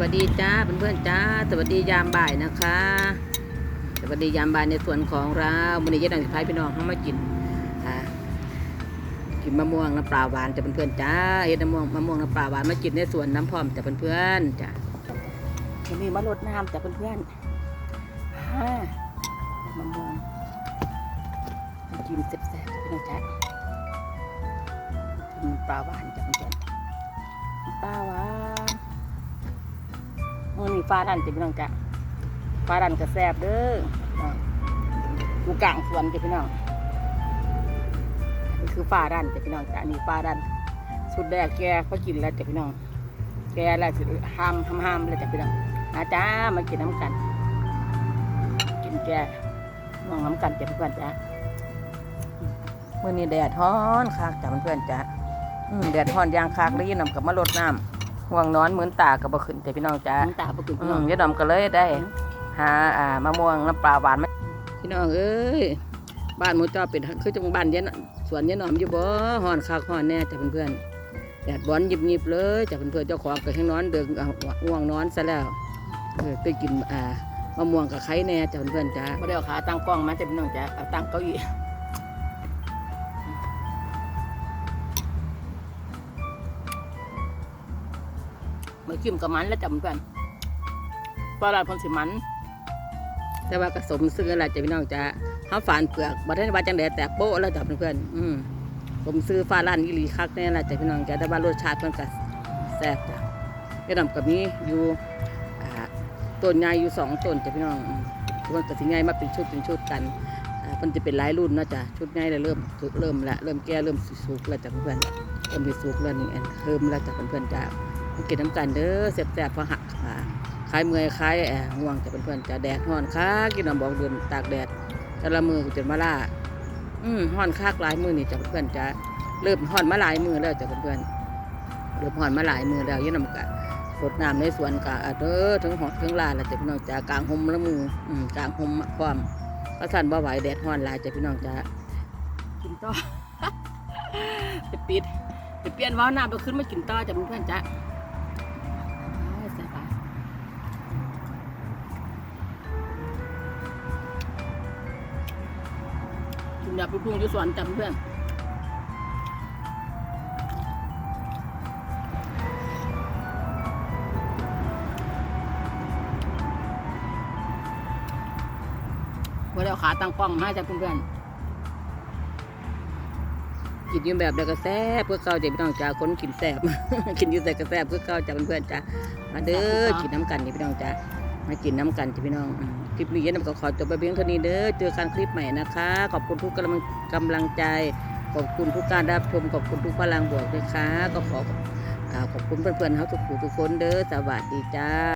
วัสดีจ้าเพื่อนๆจ้า สวัสดียามบ่ายนะคะ สวัสดียามบ่ายในส่วนของเราวันนี้ยายดังสุดท้ายพี่น้องเข้ามากินกินมะม่วงน้ำปลาหวานจ้ะเพื่อนๆจ้าเอ็ดมะม่วงมะม่วงน้ำปลาหวานมากินในสวนน้ำพร้อมจ้ะเพื่อนๆจ้าวันนี้มาลดน้ำจ้ะเพื่อนๆอ่ามะม่วงกินแซ่บๆพี่น้องจ้ากินปลาหวานจ้ะเพื่อนๆปลาหวาน มันมีปลาดันจะพี่น้องจ้ะปลาดันก็แซ่บเด้อดูกลางสวนจ้ะพี่น้องนี่คือปลาดันจ้ะพี่น้องจ้ะอันนี่ปลาดัน สุดแรกแกก็กินแล้วจ้ะพี่น้อง แกแล้วสิห้ามห้ามห้ามแล้วจ้ะพี่น้องนะจ้ามากินน้ำกัน กินแกมองน้ำกันจ้ะเพื่อนจ้ะมื่อนี้แดดฮ้อนคักจ้ะเพื่อนจ้ะแดดฮ้อนยางคักเลยยายหนำกับมาลดน้ำ ห่วงนอนเหมือนตากับบ่ขึ้นแต่พี่น้องจ้าน้ำตาปกติอืมยายหนำก็เลยได้ หาอ่ามะม่วงน้ำปลาหวานมาพี่น้องเอ้ยบ้านหมูจอเป็นคือจังบ้านยายหนสวนยายหนอมอยู่บ่ฮ้อนคักฮ้อนแน่จ้ะเพื่อนๆแดดบอนยิบๆเลยจ้ะเพื่อนๆเจ้าของก็ให้นอนเดิงเอาง่วงนอนซะแล้วเออไปกินอ่ามะม่วงกับไข่แน่จ้ะเพื่อนๆจ้า บ่ได้เอาขาตั้งกล้องมาจ้ะพี่น้องจ้าเอาตั้งเก้าอี้ มาจิ้มกับมันแล้วจำกันปลาลาพนสิมัน แต่ว่าก็สมซื้ออะไรจะพี่น้องจะเขาฝานเปลือกบัดนี้ว่าจังแดดแต่โป๊ะแล้วจ้ะเพื่อนอืมผมซื้อฟ้าล้านอีหลีคักแน่ละจ้ะพี่น้องจ้ะแต่ว่ารสชาติมันก็แซ่บจ้ะยายดำกับมีอยู่ต้นใหญ่อยู่สองต้นจ้ะพี่น้องอืมมันก็สิใหญ่มาเป็นชุดเป็นชุดกันมันจะเป็นหลายรุ่นนะจ้ะชุดใหญ่เลยเริ่มสุกเริ่มละเริ่มแก่เริ่มสุกแล้วจ้ะเพื่อนเริ่มมีสุกแล้วนี่อันเริ่มแล้วจ้ะเพื่อนๆจ้ะมา กินน้ำกันเด้อแซ่บๆพอหักขาคลายเมื่อยคลายแอบง่วงจะเพื่อนจะแดดฮ้อนค้ากินน้ำบอกเดินตากแดดแต่ละมือจนมาล่าอืมฮ้อนคากหลายมือนี่จะเพื่อนจะเริ่มฮ้อนมาหลายมือแล้วจะเพื่อนเริ่มฮ้อนมาหลายมือแล้วยี่น้ำกะรดน้ำในสวนกะเด้อทั้งหอดทั้งลาแล้วจะพี่น้องจะกลางห่มละมืออืมกลางห่มความกระสันบ่ไหวแดดฮ้อนหลายจะพี่น้องจะกินต่อไปปิดไปเปลี่ยนว่าน้ำไปขึ้นมากินต่อจะเพื่อนจะ กินแบบลูกทุ่งที่สวนจำเพื่อนว่าเราขาตั้งป้องมาจากเพื่อนๆกินอยืมแบบเดียวก็แซ่บเพื่อเก่าจะพี่น้องจ้าคนกินแซ่บกินอยู่แต่ก็แซ่บเพื่อเก่าจ้าเพื่อนๆจ้ามาเด้อกินน้ำกันนี่พี่น้องจ้า มากินน้ำกันจ้ะพี่น้อง คลิปนี้ยันก็ขอจบไปเพียงเท่านี้เด้อ เจอกันคลิปใหม่นะคะ ขอบคุณทุกกำลังกำลังใจ ขอบคุณทุกการรับชม ขอบคุณทุกพลังบวกด้วยค่ะ ก็ขอขอบคุณเพื่อนๆเขาทุกผู้ทุกคนเด้อ สวัสดีจ้า